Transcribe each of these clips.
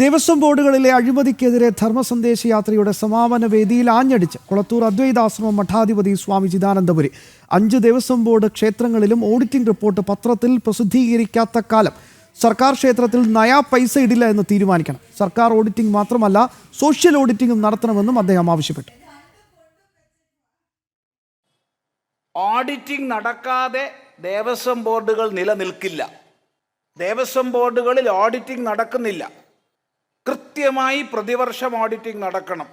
ദേവസ്വം ബോർഡുകളിലെ അഴിമതിക്കെതിരെ ധർമ്മസന്ദേശ യാത്രയുടെ സമാപന വേദിയിൽ ആഞ്ഞടിച്ച് കുളത്തൂർ അദ്വൈതാശ്രമം മഠാധിപതി സ്വാമി ചിദാനന്ദപുരി. അഞ്ച് ദേവസ്വം ബോർഡ് ക്ഷേത്രങ്ങളിലും ഓഡിറ്റിംഗ് റിപ്പോർട്ട് പത്രത്തിൽ പ്രസിദ്ധീകരിക്കാത്ത കാലം. സർക്കാർ ക്ഷേത്രത്തിൽ നയാ പൈസ ഇടില്ല എന്ന് തീരുമാനിക്കണം. സർക്കാർ ഓഡിറ്റിംഗ് മാത്രമല്ല സോഷ്യൽ ഓഡിറ്റിംഗും നടത്തണമെന്നും അദ്ദേഹം ആവശ്യപ്പെട്ടു. ഓഡിറ്റിംഗ് നടക്കാതെ ദേവസ്വം ബോർഡുകൾ നിലനിൽക്കില്ല. ദേവസ്വം ബോർഡുകളിൽ ഓഡിറ്റിംഗ് നടക്കുന്നില്ല. കൃത്യമായി പ്രതിവർഷം ഓഡിറ്റിംഗ് നടക്കണം.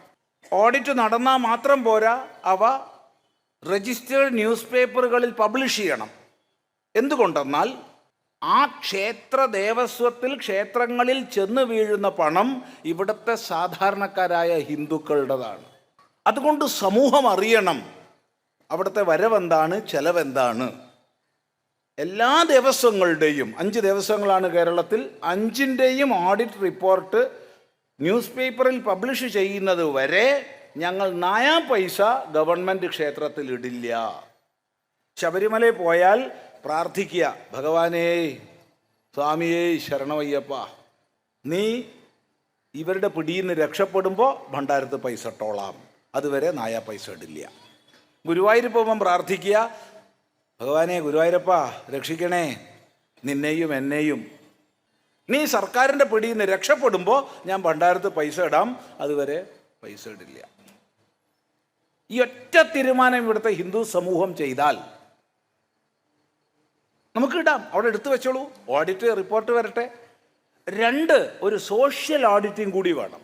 ഓഡിറ്റ് നടന്നാൽ മാത്രം പോരാ അവ രജിസ്റ്റേർഡ് ന്യൂസ് പേപ്പറുകളിൽ പബ്ലിഷ് ചെയ്യണം. എന്തുകൊണ്ടെന്നാൽ ആ ക്ഷേത്ര ദേവസ്വത്തിൽ ക്ഷേത്രങ്ങളിൽ ചെന്ന് വീഴുന്ന പണം ഇവിടുത്തെ സാധാരണക്കാരായ ഹിന്ദുക്കളുടേതാണ്. അതുകൊണ്ട് സമൂഹം അറിയണം അവിടുത്തെ വരവെന്താണ് ചെലവെന്താണ്. എല്ലാ ദേവസ്വങ്ങളുടെയും അഞ്ച് ദിവസങ്ങളാണ് കേരളത്തിൽ അഞ്ചിന്റെയും ഓഡിറ്റ് റിപ്പോർട്ട് ന്യൂസ് പേപ്പറിൽ പബ്ലിഷ് ചെയ്യുന്നത് വരെ ഞങ്ങൾ നായാ പൈസ ഗവൺമെന്റ് ക്ഷേത്രത്തിൽ ഇടില്ല. ശബരിമല പോയാൽ പ്രാർത്ഥിക്കുക ഭഗവാനേ സ്വാമിയേ ശരണമയ്യപ്പ നീ ഇവരുടെ പിടിയിൽ നിന്ന് രക്ഷപ്പെടുമ്പോൾ ഭണ്ഡാരത്ത് പൈസ ഇട്ടോളാം. അതുവരെ നായാ പൈസ ഇടില്ല. ഗുരുവായൂർ പോകുമ്പം പ്രാർത്ഥിക്കുക ഭഗവാനെ ഗുരുവായൂരപ്പ രക്ഷിക്കണേ നിന്നെയും എന്നെയും നീ സർക്കാരിന്റെ പിടിയിൽ നിന്ന് രക്ഷപ്പെടുമ്പോൾ ഞാൻ ഭണ്ഡാരത്ത് പൈസ ഇടാം അതുവരെ പൈസ ഇടില്ല. ഈ ഒറ്റ തീരുമാനം ഇവിടുത്തെ ഹിന്ദു സമൂഹം ചെയ്താൽ നമുക്ക് ഇടാം അവിടെ എടുത്തു വെച്ചോളൂ ഓഡിറ്റ് റിപ്പോർട്ട് വരട്ടെ. രണ്ട് ഒരു സോഷ്യൽ ഓഡിറ്റും കൂടി വേണം.